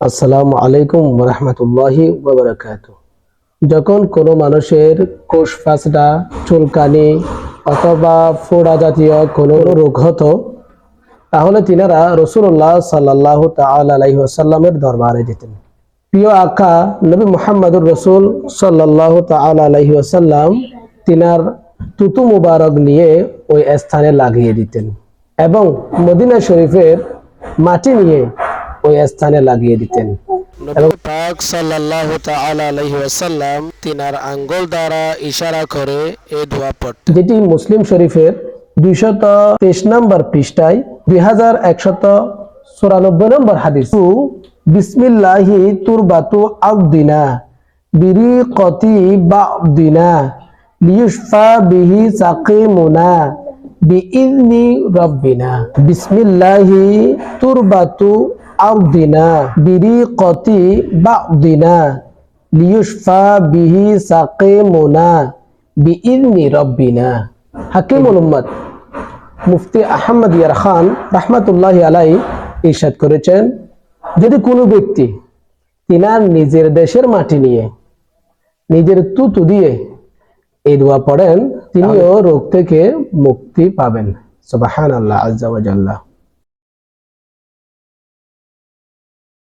আসসালামু আলাইকুম রহমতুল্লাহি ওবরাকাত যখন কোনো মানুষের কোষ ফাঁসটা, চুলকানি অথবা ফোড়া জাতীয় কোনো রোগ হতো, তাহলে তিনারা রসুল্লাহ সাল্লাহ তালাহি আসাল্লামের দরবারে যেতেন। প্রিয় আকা নবী মোহাম্মদুর রসুল সাল্লাহ তালাহি আসাল্লাম তিনার তুতু মুবারক নিয়ে ওই স্থানে লাগিয়ে দিতেন এবং মদিনা শরীফের মাটি নিয়ে ওই স্থানে লাগিয়ে দিতেন। এবং পাক সাল্লাল্লাহু তাআলা আলাইহি ওয়াসাল্লাম তিনার আঙ্গুল দ্বারা ইশারা করে এই দোয়া পড়তেন। যেটি মুসলিম শরীফের 223 নম্বর পৃষ্ঠায় 2194 নম্বর হাদিস। বিসমিল্লাহি তুরবাতু আবদিনা বিরিকতি বাদিনা লিয়ুশফা বিহি সাকিমুনা রব্বিনা। বিসমিল্লাহি তুরবাতু মুফতি আহমদ ইয়ার খান করেছেন, যদি কোনো ব্যক্তি তিনার নিজের দেশের মাটি নিয়ে নিজের তুতু দিয়ে এই দোয়া পড়েন, তিনিও রোগ থেকে মুক্তি পাবেন। সুবাহান আল্লাহ আজ্জা ওয়াজাল্লাহ